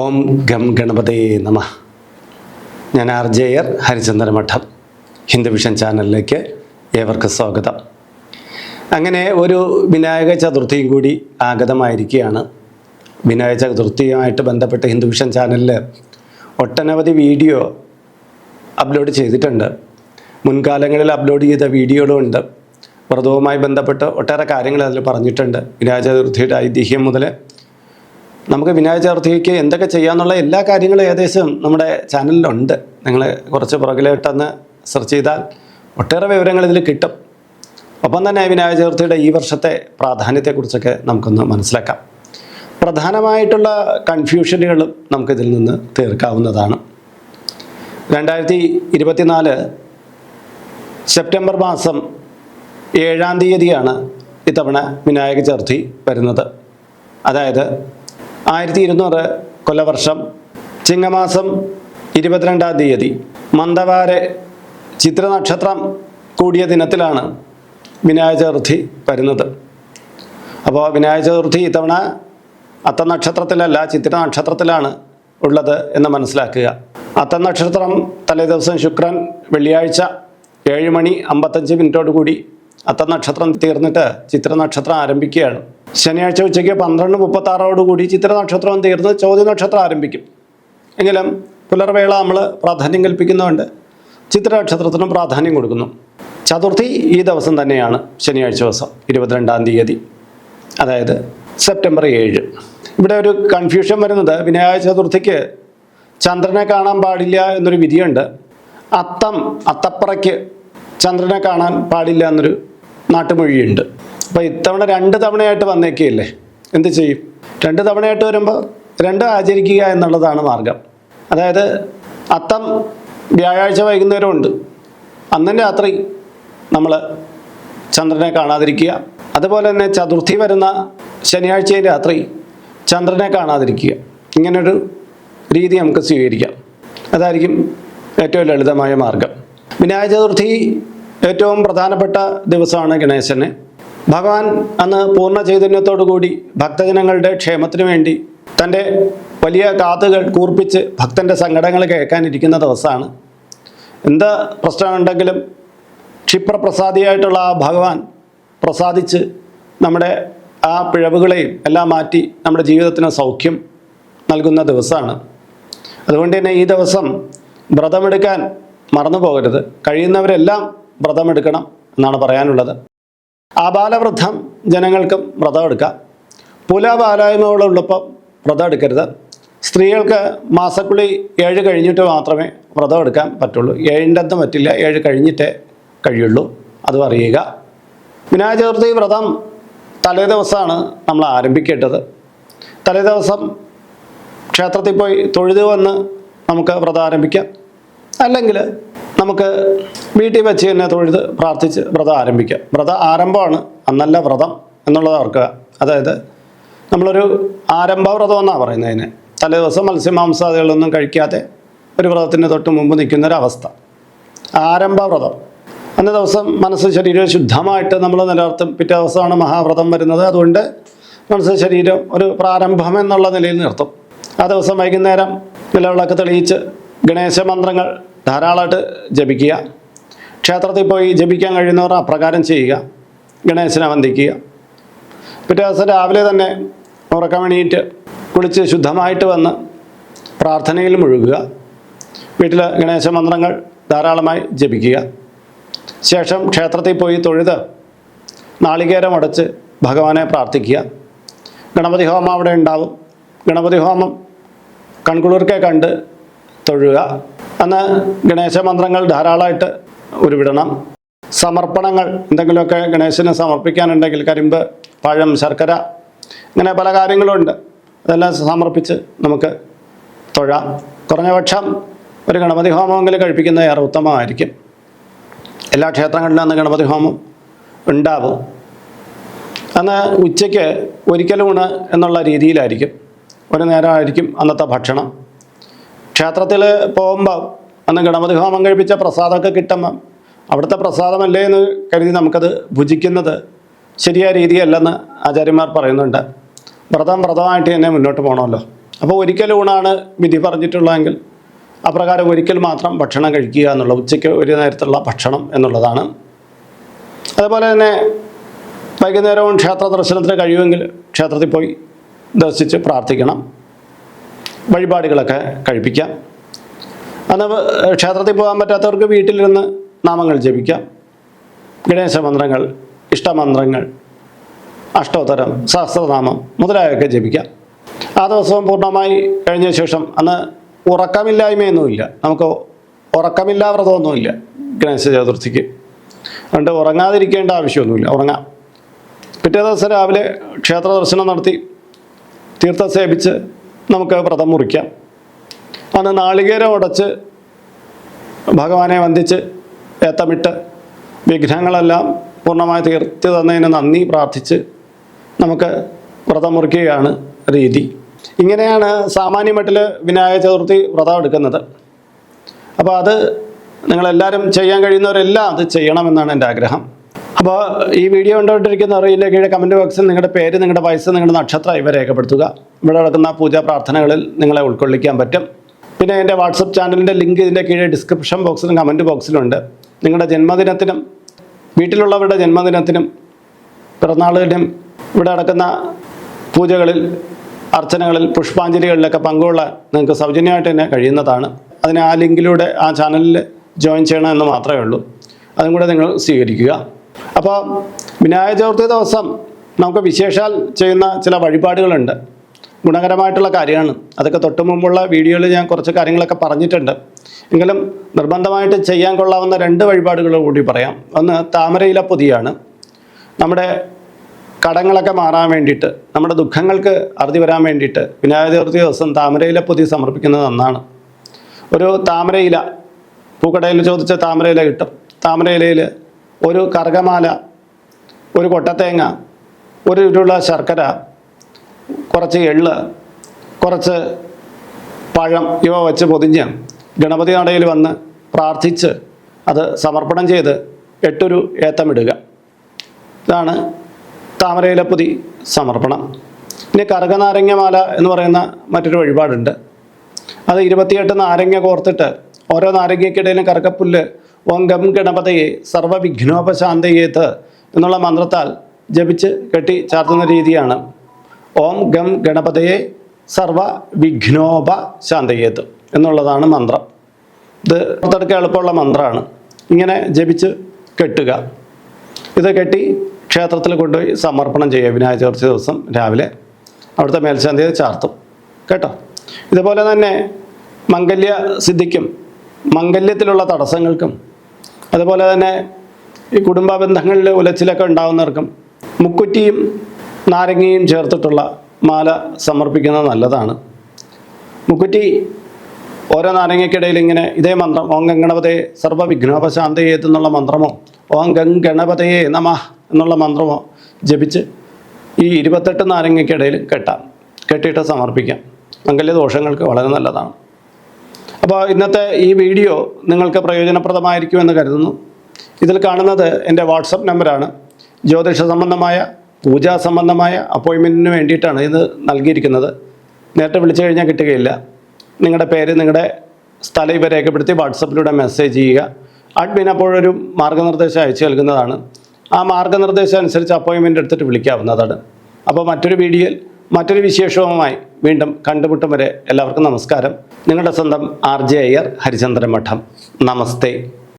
ഓം gum ഗണപതേ നമ. ഞാൻ R ജെയർ Harichandra മഠം ഹിന്ദു വിഷൻ ചാനലിലേക്ക് ഏവർക്കും സ്വാഗതം. അങ്ങനെ ഒരു വിനായക ചതുർത്ഥിയും കൂടി ആഗതമായിരിക്കുകയാണ്. വിനായക ചതുർത്ഥിയുമായിട്ട് ബന്ധപ്പെട്ട് ഹിന്ദു വിഷൻ ചാനലിൽ ഒട്ടനവധി വീഡിയോ അപ്ലോഡ് ചെയ്തിട്ടുണ്ട്. മുൻകാലങ്ങളിൽ അപ്ലോഡ് ചെയ്ത വീഡിയോകളുണ്ട് വ്രതവുമായി ബന്ധപ്പെട്ട് ഒട്ടേറെ കാര്യങ്ങൾ അതിൽ പറഞ്ഞിട്ടുണ്ട്. വിനായക ചതുർത്ഥിയുടെ ഐതിഹ്യം മുതൽ നമുക്ക് വിനായക ചതുർത്ഥിക്ക് എന്തൊക്കെ ചെയ്യാന്നുള്ള എല്ലാ കാര്യങ്ങളും ഏകദേശം നമ്മുടെ ചാനലിലുണ്ട്. നിങ്ങൾ കുറച്ച് പുറകിലോട്ടൊന്ന് സെർച്ച് ചെയ്താൽ ഒട്ടേറെ വിവരങ്ങൾ ഇതിൽ കിട്ടും. ഒപ്പം തന്നെ വിനായക ചതുർത്ഥിയുടെ ഈ വർഷത്തെ പ്രാധാന്യത്തെക്കുറിച്ചൊക്കെ നമുക്കൊന്ന് മനസ്സിലാക്കാം. പ്രധാനമായിട്ടുള്ള കൺഫ്യൂഷനുകളും നമുക്കിതിൽ നിന്ന് തീർക്കാവുന്നതാണ്. രണ്ടായിരത്തി ഇരുപത്തിനാല് സെപ്റ്റംബർ മാസം ഏഴാം തീയതിയാണ് ഇത്തവണ വിനായക ചതുർത്ഥി വരുന്നത്. അതായത് ആയിരത്തി ഇരുന്നൂറ് കൊല്ലവർഷം ചിങ്ങമാസം ഇരുപത്തിരണ്ടാം തീയതി മന്ദവാര ചിത്രനക്ഷത്രം കൂടിയ ദിനത്തിലാണ് വിനായക ചതുർത്ഥി വരുന്നത്. അപ്പോൾ വിനായക ചതുർത്ഥി ഇത്തവണ നക്ഷത്രത്തിലല്ല ചിത്ര നക്ഷത്രത്തിലാണ് ഉള്ളത് എന്ന് മനസ്സിലാക്കുക. അത്ത നക്ഷത്രം തലേദിവസം ശുക്രൻ വെള്ളിയാഴ്ച ഏഴ് മണി അമ്പത്തഞ്ച് മിനിറ്റോട് കൂടി അത്ത നക്ഷത്രം തീർന്നിട്ട് ചിത്രനക്ഷത്രം ആരംഭിക്കുകയാണ്. ശനിയാഴ്ച ഉച്ചയ്ക്ക് പന്ത്രണ്ട് മുപ്പത്താറോട് കൂടി ചിത്ര നക്ഷത്രം തീർന്ന് ചോദ്യ നക്ഷത്രം ആരംഭിക്കും. എങ്കിലും പുലർവേള നമ്മൾ പ്രാധാന്യം കൽപ്പിക്കുന്നതുകൊണ്ട് ചിത്ര നക്ഷത്രത്തിനും പ്രാധാന്യം കൊടുക്കുന്നു. ചതുർത്ഥി ഈ ദിവസം തന്നെയാണ് ശനിയാഴ്ച ദിവസം ഇരുപത്തിരണ്ടാം തീയതി അതായത് സെപ്റ്റംബർ ഏഴ്. ഇവിടെ ഒരു കൺഫ്യൂഷൻ വരുന്നത് വിനായക ചതുർത്ഥിക്ക് ചന്ദ്രനെ കാണാൻ പാടില്ല എന്നൊരു വിധിയുണ്ട്. അത്തം അത്തപ്പറയ്ക്ക് ചന്ദ്രനെ കാണാൻ പാടില്ല എന്നൊരു നാട്ടുമൊഴിയുണ്ട്. അപ്പോൾ ഇത്തവണ രണ്ട് തവണയായിട്ട് വന്നേക്കുകയല്ലേ എന്ത് ചെയ്യും? രണ്ട് തവണയായിട്ട് വരുമ്പോൾ രണ്ട് ആചരിക്കുക എന്നുള്ളതാണ് മാർഗം. അതായത് അത്തം വ്യാഴാഴ്ച വൈകുന്നേരം ഉണ്ട് അന്നും രാത്രി നമ്മൾ ചന്ദ്രനെ കാണാതിരിക്കുക. അതുപോലെ തന്നെ ചതുർത്ഥി വരുന്ന ശനിയാഴ്ചയും രാത്രി ചന്ദ്രനെ കാണാതിരിക്കുക. ഇങ്ങനൊരു രീതി നമുക്ക് സ്വീകരിക്കാം. അതായിരിക്കും ഏറ്റവും ലളിതമായ മാർഗം. വിനായക ചതുർത്ഥി ഏറ്റവും പ്രധാനപ്പെട്ട ദിവസമാണ് ഗണേശന്. ഭഗവാൻ അന്ന് പൂർണ ചൈതന്യത്തോടു കൂടി ഭക്തജനങ്ങളുടെ ക്ഷേമത്തിനു വേണ്ടി തന്റെ വലിയ കാതുകൾ കൂർപ്പിച്ച് ഭക്തന്റെ സങ്കടങ്ങൾ കേൾക്കാനിരിക്കുന്ന ദിവസമാണ്. എന്ത് പ്രശ്നമുണ്ടെങ്കിലും ക്ഷിപ്രപ്രസാദിയായിട്ടുള്ള ആ ഭഗവാൻ പ്രസാദിച്ച് നമ്മുടെ ആ പിഴവുകളെയും എല്ലാം മാറ്റി നമ്മുടെ ജീവിതത്തിന് സൗഖ്യം നൽകുന്ന ദിവസമാണ്. അതുകൊണ്ട് തന്നെ ഈ ദിവസം വ്രതമെടുക്കാൻ മറന്നു പോകരുത് കഴിയുന്നവരെല്ലാം വ്രതമെടുക്കണം എന്നാണ് പറയാനുള്ളത്. ആബാലവൃദ്ധം ജനങ്ങൾക്കും വ്രതം എടുക്കാം. പുലബാലായ്മകളുള്ളപ്പം വ്രതം എടുക്കരുത്. സ്ത്രീകൾക്ക് മാസക്കുളി ഏഴ് കഴിഞ്ഞിട്ട് മാത്രമേ വ്രതം എടുക്കാൻ പറ്റുള്ളൂ. ഏഴിന്റെ അന്ന് പറ്റില്ല ഏഴ് കഴിഞ്ഞിട്ടേ കഴിയുള്ളൂ. അതും അറിയുക വിനായക ചതുർത്ഥി വ്രതം തലേ ദിവസമാണ് നമ്മൾ ആരംഭിക്കേണ്ടത്. തലേദിവസം ക്ഷേത്രത്തിൽ പോയി തൊഴുതു വന്ന് നമുക്ക് വ്രതം ആരംഭിക്കാം. അല്ലെങ്കിൽ നമുക്ക് വീട്ടിൽ വെച്ച് തന്നെ തൊഴുത് പ്രാർത്ഥിച്ച് വ്രതം ആരംഭിക്കുക. വ്രത ആരംഭമാണ്. അന്നല്ല വ്രതം എന്നുള്ളത് ഓർക്കുക. അതായത് നമ്മളൊരു ആരംഭ വ്രതം എന്നാണ് പറയുന്നത് അതിന്. തലേ ദിവസം മത്സ്യമാംസാദികളൊന്നും കഴിക്കാതെ ഒരു വ്രതത്തിന് തൊട്ട് മുമ്പ് നിൽക്കുന്നൊരവസ്ഥ. ആരംഭ വ്രതം അന്ന ദിവസം മനസ്സ് ശരീരം ശുദ്ധമായിട്ട് നമ്മൾ നിലനിർത്തും. പിറ്റേ ദിവസമാണ് മഹാവ്രതം വരുന്നത്. അതുകൊണ്ട് മനസ്സ് ശരീരം ഒരു പ്രാരംഭം എന്നുള്ള നിലയിൽ നിർത്തും. ആ ദിവസം വൈകുന്നേരം നിലവിളക്ക് തെളിയിച്ച് ഗണേശ മന്ത്രങ്ങൾ ധാരാളമായിട്ട് ജപിക്കുക. ക്ഷേത്രത്തിൽ പോയി ജപിക്കാൻ കഴിയുന്നവർ അപ്രകാരം ചെയ്യുക. ഗണേശനെ വന്ദിക്കുക. പിറ്റേ ദിവസം രാവിലെ തന്നെ ഉറക്കമണിയിട്ട് കുളിച്ച് ശുദ്ധമായിട്ട് വന്ന് പ്രാർത്ഥനയിൽ മുഴുകുക. വീട്ടിൽ ഗണേശ മന്ത്രങ്ങൾ ധാരാളമായി ജപിക്കുക. ശേഷം ക്ഷേത്രത്തിൽ പോയി തൊഴുത് നാളികേരം അടച്ച് ഭഗവാനെ പ്രാർത്ഥിക്കുക. ഗണപതി ഹോമം അവിടെ ഉണ്ടാവും. ഗണപതി ഹോമം കൺകുളിർക്കെ കണ്ട് തൊഴുക. അന്ന് ഗണേശ മന്ത്രങ്ങൾ ധാരാളമായിട്ട് ഉരുവിടണം. സമർപ്പണങ്ങൾ എന്തെങ്കിലുമൊക്കെ ഗണേശന് സമർപ്പിക്കാനുണ്ടെങ്കിൽ കരിമ്പ് പഴം ശർക്കര ഇങ്ങനെ പല കാര്യങ്ങളുണ്ട്. അതെല്ലാം സമർപ്പിച്ച് നമുക്ക് തൊഴാം. കുറഞ്ഞ പക്ഷം ഒരു ഗണപതി ഹോമമെങ്കിലും കഴിപ്പിക്കുന്നത് ഏറെ ഉത്തമമായിരിക്കും. എല്ലാ ക്ഷേത്രങ്ങളിലും അന്ന് ഗണപതി ഹോമം ഉണ്ടാവും. അന്ന് ഉച്ചയ്ക്ക് ഒരിക്കലൂണ് എന്നുള്ള രീതിയിലായിരിക്കും. ഒരു നേരമായിരിക്കും അന്നത്തെ ഭക്ഷണം. ക്ഷേത്രത്തിൽ പോകുമ്പോൾ അന്ന് ഗണപതി ഹോമം കഴിപ്പിച്ച പ്രസാദമൊക്കെ കിട്ടുമ്പം അവിടുത്തെ പ്രസാദമല്ലേ എന്ന് കരുതി നമുക്കത് ഭുജിക്കുന്നത്. ശരിയായ രീതിയല്ലെന്ന് ആചാര്യന്മാർ പറയുന്നുണ്ട്. വ്രതം വ്രതമായിട്ട് തന്നെ മുന്നോട്ട് പോകണമല്ലോ അപ്പോൾ ഒരിക്കൽ ഊണാണ് വിധി പറഞ്ഞിട്ടുള്ളതെങ്കിൽ അപ്രകാരം ഒരിക്കൽ മാത്രം ഭക്ഷണം കഴിക്കുക എന്നുള്ള ഉച്ചയ്ക്ക് ഒരു നേരത്തുള്ള ഭക്ഷണം എന്നുള്ളതാണ്. അതുപോലെ തന്നെ വൈകുന്നേരവും ക്ഷേത്ര ദർശനത്തിന് കഴിയുമെങ്കിൽ ക്ഷേത്രത്തിൽ പോയി ദർശിച്ച് പ്രാർത്ഥിക്കണം. വഴിപാടുകളൊക്കെ കഴിപ്പിക്കാം. അന്ന് ക്ഷേത്രത്തിൽ പോകാൻ പറ്റാത്തവർക്ക് വീട്ടിലിരുന്ന് നാമങ്ങൾ ജപിക്കാം. ഗണേശ മന്ത്രങ്ങൾ ഇഷ്ടമന്ത്രങ്ങൾ അഷ്ടോത്തരം സഹസ്രനാമം മുതലായൊക്കെ ജപിക്കാം. ആ ദിവസവും പൂർണമായി കഴിഞ്ഞ ശേഷം അന്ന് ഉറക്കമില്ലായ്മയൊന്നുമില്ല. നമുക്ക് ഉറക്കമില്ലാ വ്രതമൊന്നുമില്ല ഗണേശ ചതുർത്ഥിക്ക്. അതുകൊണ്ട് ഉറങ്ങാതിരിക്കേണ്ട ആവശ്യമൊന്നുമില്ല. ഉറങ്ങാം. പിറ്റേ ദിവസം രാവിലെ ക്ഷേത്ര ദർശനം നടത്തി തീർത്ഥം സേവിച്ച് നമുക്ക് വ്രതം മുറിക്കാം. അന്ന് നാളികേരം ഉടച്ച് ഭഗവാനെ വന്ദിച്ച് ഏത്തമിട്ട് വിഘ്നങ്ങളെല്ലാം പൂർണമായി തീർത്തി തന്നതിന് നന്ദി പ്രാർത്ഥിച്ച് നമുക്ക് വ്രതം മുറിക്കുകയാണ് രീതി. ഇങ്ങനെയാണ് സാമാന്യ മട്ടിൽ വിനായക ചതുർത്ഥി വ്രതം എടുക്കുന്നത്. അപ്പോൾ അത് നിങ്ങളെല്ലാവരും ചെയ്യാൻ കഴിയുന്നവരെല്ലാം അത് ചെയ്യണമെന്നാണ് എന്റെ ആഗ്രഹം. അപ്പോൾ ഈ വീഡിയോ കണ്ടുകൊണ്ടിരിക്കുന്ന അറിയില്ല കീഴെ കമന്റ് ബോക്സിൽ നിങ്ങളുടെ പേര് നിങ്ങളുടെ വയസ്സ് നിങ്ങളുടെ നക്ഷത്രം ഇവ രേഖപ്പെടുത്തുക. ഇവിടെ നടക്കുന്ന പൂജാ പ്രാർത്ഥനകളിൽ നിങ്ങളെ ഉൾക്കൊള്ളിക്കാൻ പറ്റും. പിന്നെ എന്റെ വാട്സപ്പ് ചാനലിന്റെ ലിങ്ക് ഇതിന്റെ കീഴെ ഡിസ്ക്രിപ്ഷൻ ബോക്സിലും കമന്റ് ബോക്സിലുണ്ട്. നിങ്ങളുടെ ജന്മദിനത്തിനും വീട്ടിലുള്ളവരുടെ ജന്മദിനത്തിനും പിറന്നാളിനും ഇവിടെ നടക്കുന്ന പൂജകളിൽ അർച്ചനകളിൽ പുഷ്പാഞ്ജലികളിലൊക്കെ പങ്കുകൊള്ളാൻ നിങ്ങൾക്ക് സൗജന്യമായിട്ട് തന്നെ കഴിയുന്നതാണ്. അതിന് ആ ലിങ്കിലൂടെ ആ ചാനലിൽ ജോയിൻ ചെയ്യണമെന്ന് മാത്രമേ ഉള്ളൂ. അതും കൂടെ നിങ്ങൾ സ്വീകരിക്കുക. അപ്പോൾ വിനായക ചതുർത്ഥി ദിവസം നമുക്ക് വിശേഷാൽ ചെയ്യുന്ന ചില വഴിപാടുകളുണ്ട്. ഗുണകരമായിട്ടുള്ള കാര്യമാണ്. അതൊക്കെ തൊട്ട് മുമ്പുള്ള വീഡിയോയിൽ ഞാൻ കുറച്ച് കാര്യങ്ങളൊക്കെ പറഞ്ഞിട്ടുണ്ട്. എങ്കിലും നിർബന്ധമായിട്ട് ചെയ്യാൻ കൊള്ളാവുന്ന രണ്ട് വഴിപാടുകൾ കൂടി പറയാം. ഒന്ന് താമരയില പൊതിയാണ്. നമ്മുടെ കടങ്ങളൊക്കെ മാറാൻ വേണ്ടിയിട്ട് നമ്മുടെ ദുഃഖങ്ങൾക്ക് അറുതി വരാൻ വേണ്ടിയിട്ട് വിനായക ചതുർത്ഥി ദിവസം താമരയില പൊതി സമർപ്പിക്കുന്നത് നന്നാണ്. ഒരു താമരയില പൂക്കടയിൽ ചോദിച്ച താമരയില കിട്ടും. താമരയിലയിൽ ഒരു കറുകമാല ഒരു കൊട്ടത്തേങ്ങ ഒരു ഉരുള ശർക്കര കുറച്ച് എള്ള് കുറച്ച് പഴം ഇവ വെച്ച് പൊതിഞ്ഞ് ഗണപതി നടയിൽ വന്ന് പ്രാർത്ഥിച്ച് അത് സമർപ്പണം ചെയ്ത് എട്ടൊരു ഏത്തമിടുക. ഇതാണ് താമരയിലപ്പൊതി സമർപ്പണം. പിന്നെ കറുകനാരങ്ങമാല എന്ന് പറയുന്ന മറ്റൊരു വഴിപാടുണ്ട്. അത് ഇരുപത്തിയെട്ട് നാരങ്ങ കോർത്തിട്ട് ഓരോ നാരങ്ങയ്ക്കിടയിലും കറക്കപ്പുല്ല് ഓം ഗം ഗണപതയെ സർവവിഘ്നോപശാന്തയേത്ത് എന്നുള്ള മന്ത്രത്താൽ ജപിച്ച് കെട്ടി ചാർത്തുന്ന രീതിയാണ്. ഓം ഗം ഗണപതയെ സർവ വിഘ്നോപ ശാന്തയേത് എന്നുള്ളതാണ് മന്ത്രം. ഇത് പുറത്തെടുക്കാൻ എളുപ്പമുള്ള മന്ത്രമാണ് ഇങ്ങനെ ജപിച്ച് കെട്ടുക. ഇത് കെട്ടി ക്ഷേത്രത്തിൽ കൊണ്ടുപോയി സമർപ്പണം ചെയ്യുക. വിനായക ചതുർത്ഥി ദിവസം രാവിലെ. അവിടുത്തെ മേൽശാന്തിയെ ചാർത്തും. കേട്ടോ? ഇതുപോലെ തന്നെ മംഗല്യ സിദ്ധിക്കും മംഗല്യത്തിലുള്ള തടസ്സങ്ങൾക്കും അതുപോലെ തന്നെ ഈ കുടുംബ ബന്ധങ്ങളിൽ ഉലച്ചിലൊക്കെ ഉണ്ടാകുന്നവർക്കും മുക്കുറ്റിയും നാരങ്ങയും ചേർത്തിട്ടുള്ള മാല സമർപ്പിക്കുന്നത് നല്ലതാണ്. മുക്കുറ്റി ഓരോ നാരങ്ങയ്ക്കിടയിൽ ഇങ്ങനെ ഇതേ മന്ത്രം ഓം ഗംഗണപതയെ സർവവിഘ്നോപശാന്തയേത് എന്നുള്ള മന്ത്രമോ ഓം ഗം ഗണപതയെ നമ എന്നുള്ള മന്ത്രമോ ജപിച്ച് ഈ ഇരുപത്തെട്ട് നാരങ്ങയ്ക്കിടയിൽ കെട്ടാം. കെട്ടിയിട്ട് സമർപ്പിക്കാം. മംഗല്യ ദോഷങ്ങൾക്ക് വളരെ നല്ലതാണ്. അപ്പോൾ ഇന്നത്തെ ഈ വീഡിയോ നിങ്ങൾക്ക് പ്രയോജനപ്രദമായിരിക്കുമെന്ന് കരുതുന്നു. ഇതിൽ കാണുന്നത് എന്റെ വാട്സപ്പ് നമ്പറാണ്. ജ്യോതിഷ സംബന്ധമായ പൂജാ സംബന്ധമായ അപ്പോയിൻമെന്റിന് വേണ്ടിയിട്ടാണ് ഇത് നൽകിയിരിക്കുന്നത്. നേരത്തെ വിളിച്ചു കഴിഞ്ഞാൽ കിട്ടുകയില്ല. നിങ്ങളുടെ പേര് നിങ്ങളുടെ സ്ഥലം ഇവ രേഖപ്പെടുത്തി വാട്സപ്പിലൂടെ മെസ്സേജ് ചെയ്യുക. അഡ്മിൻ അപ്പോഴൊരു മാർഗനിർദ്ദേശം അയച്ചു നൽകുന്നതാണ്. ആ മാർഗനിർദ്ദേശം അനുസരിച്ച് അപ്പോയിൻമെന്റ് എടുത്തിട്ട് വിളിക്കാവുന്നതാണ്. അപ്പോൾ മറ്റൊരു വീഡിയോയിൽ മറ്റൊരു വിശേഷവുമായി വീണ്ടും കണ്ടുമുട്ടും വരെ എല്ലാവർക്കും നമസ്കാരം. നിങ്ങളുടെ സ്വന്തം ആർ ജെ അയ്യർ ഹരിചന്ദ്രൻ മഠം. നമസ്തേ.